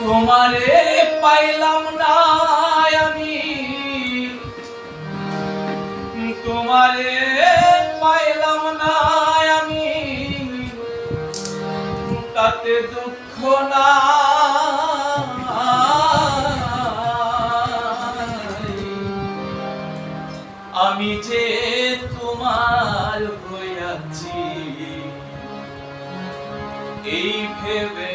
তোমারে পাইলাম না আমি। তোমারে পাইলাম না আমি। তাতে দুঃখ না। আমি যে তোমার হইয়াছি এই ভেবে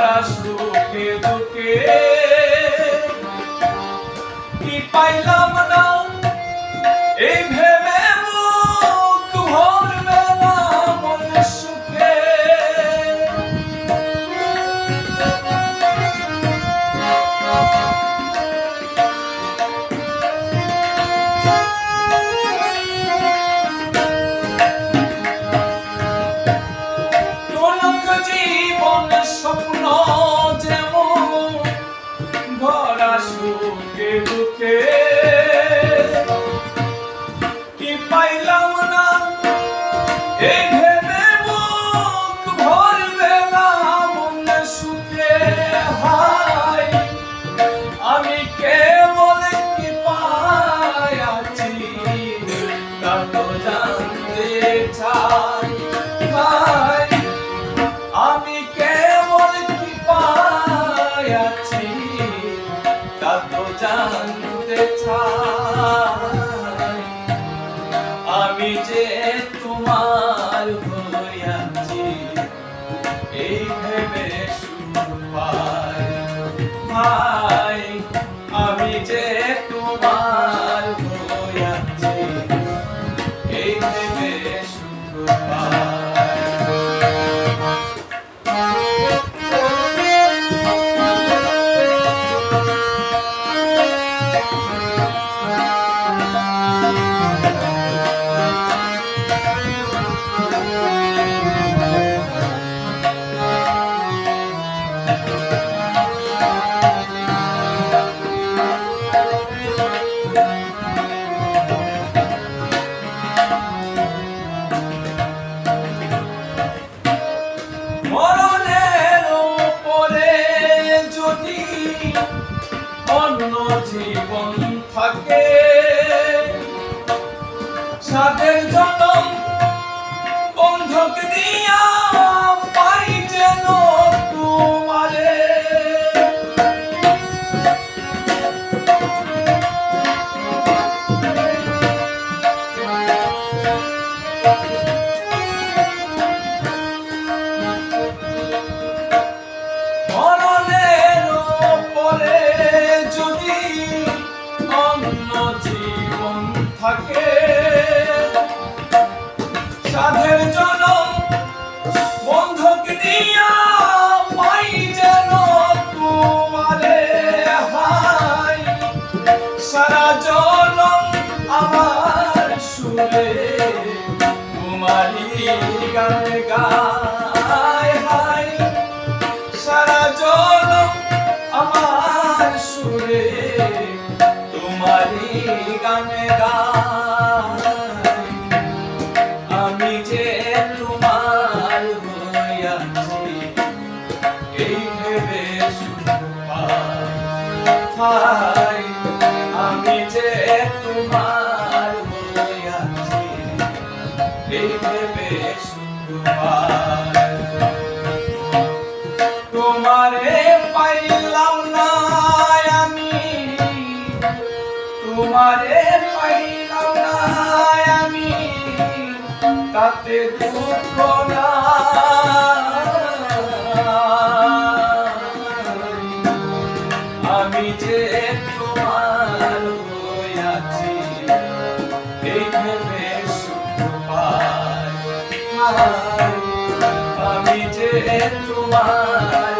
গড়া সুখে দুঃখে। কি পাইলাম না? সুখে আমি অন্য জীবন থাকে। সাদের জনম বন্ধক দিয়া থাকে। সাধের জনম বন্ধক দিয়া পাই যেন তোমারে হাই। সারা জনম আমার সুরে তোমারই গান গায় গান গাই। আমি যে তোমার হইয়াছি এই ভেবে সুপাই আমি যে তোমার হইয়াছি এই ভেবে সুপাই তাতে দুঃখ না। আমি যে তোমার হইয়াছি এই ভেবে সুখ আমি যে তোমার